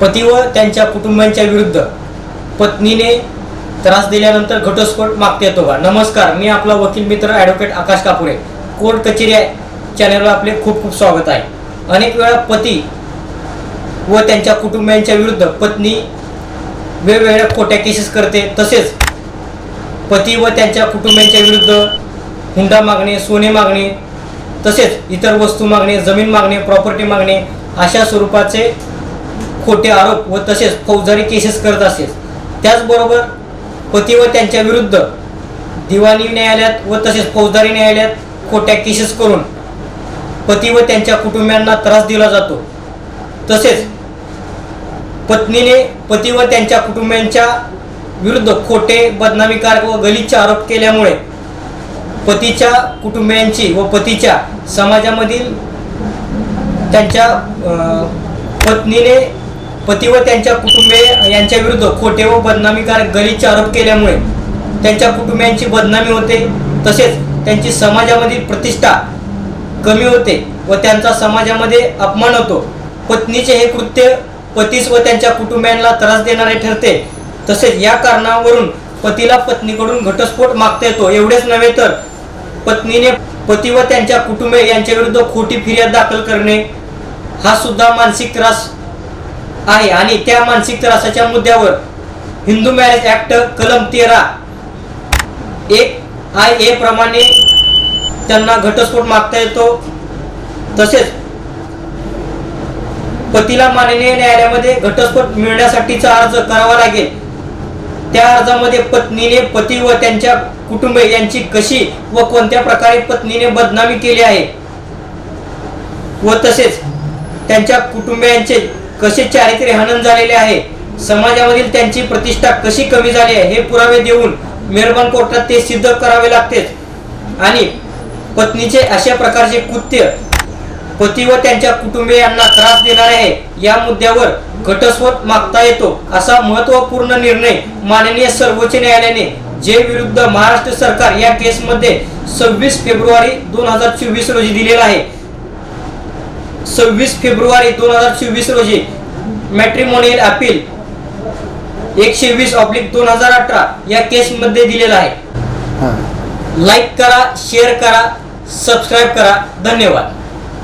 पती व त्यांच्या कुटुंबांच्या विरुद्ध पत्नीने त्रास दिल्यानंतर घटस्फोट मागता येतो का नमस्कार मी आपला वकील मित्र ॲडव्होकेट आकाश कापुरे. कोर्ट कचेरी चॅनलवर आपले खूप खूप स्वागत आहे. अनेक वेळा पती व त्यांच्या कुटुंबियांच्या विरुद्ध पत्नी वेगवेगळ्या खोट्या केसेस करते. तसेच पती व त्यांच्या कुटुंबियांच्या विरुद्ध हुंडा मागणे सोने मागणे तसेच इतर वस्तू मागणे जमीन मागणे प्रॉपर्टी मागणे अशा स्वरूपाचे खोटे आरोप व तसेच फौजदारी केसेस करत असेल. त्याचबरोबर पती व त्यांच्या विरुद्ध दिवाणी न्यायालयात व तसेच फौजदारी न्यायालयात खोट्या केसेस करून पती व त्यांच्या कुटुंबियांना त्रास दिला जातो. तसेच पत्नीने पती व त्यांच्या कुटुंबियांच्या विरुद्ध खोटे बदनामीकारक व गलिच्छ आरोप केल्यामुळे पतीच्या कुटुंबियांची व पतीच्या समाजामधील त्यांच्या पत्नीने पती व त्यांच्या कुटुंबे यांच्या विरुद्ध खोटे व बदनामीकारक गलिच्छ आरोप केल्यामुळे त्यांच्या कुटुंबियांची बदनामी होते. तसेच त्यांची समाजामधील प्रतिष्ठा कमी होते व त्यांचा समाजामध्ये अपमान होतो. पत्नीचे हे कृत्य पतीस व त्यांच्या कुटुंबियांना त्रास देणारे ठरते. तसेच या कारणावरून पतीला पत्नीकडून घटस्फोट मागता येतो. एवढेच नव्हे तर पत्नीने पती व त्यांच्या कुटुंबे यांच्याविरुद्ध खोटी फिर्याद दाखल करणे हा सुद्धा मानसिक त्रास आहे. आणि त्या मानसिक त्रासाच्या मुद्द्यावर हिंदू मॅरेज ऍक्ट कलम तेरा एक आय ए प्रमाणे त्यांना घटस्फोट मागता येतो. तसेच पतीला माननीय न्यायालयामध्ये घटस्फोट मिळण्यासाठीचा अर्ज करावा लागेल. त्या अर्जामध्ये पत्नीने पती व त्यांच्या कुटुंब यांची कशी व कोणत्या प्रकारे पत्नीने बदनामी केली आहे व तसेच त्यांच्या कुटुंबियांचे कसे चारित्र्य हनन झालेले आहे? समाजामधील त्यांची प्रतिष्ठा कशी कमी झाली आहे? हे पुरावे देऊन मेहरबान कोर्टात ते सिद्ध करावे लागतेच. आणि पत्नीचे अशा प्रकारचे कृत्य पती व त्यांच्या कुटुंबियांना त्रास देणारे आहे या मुद्द्यावर घटस्फोट मागता येतो असा महत्त्वपूर्ण निर्णय माननीय सर्वोच्च न्यायालयाने जे विरुद्ध महाराष्ट्र सरकार या केसमध्ये सव्वीस फेब्रुवारी दोन हजार चोवीस रोजी दिलेला आहे. सव्वीस फेब्रुवारी दोन हजार चोवीस रोजी मॅट्रिमोनियल अपील एकशे वीस ऑब्लिक दोन हजार अठरा या केसमध्ये दिलेला आहे. लाईक करा शेअर करा सबस्क्राईब करा. धन्यवाद.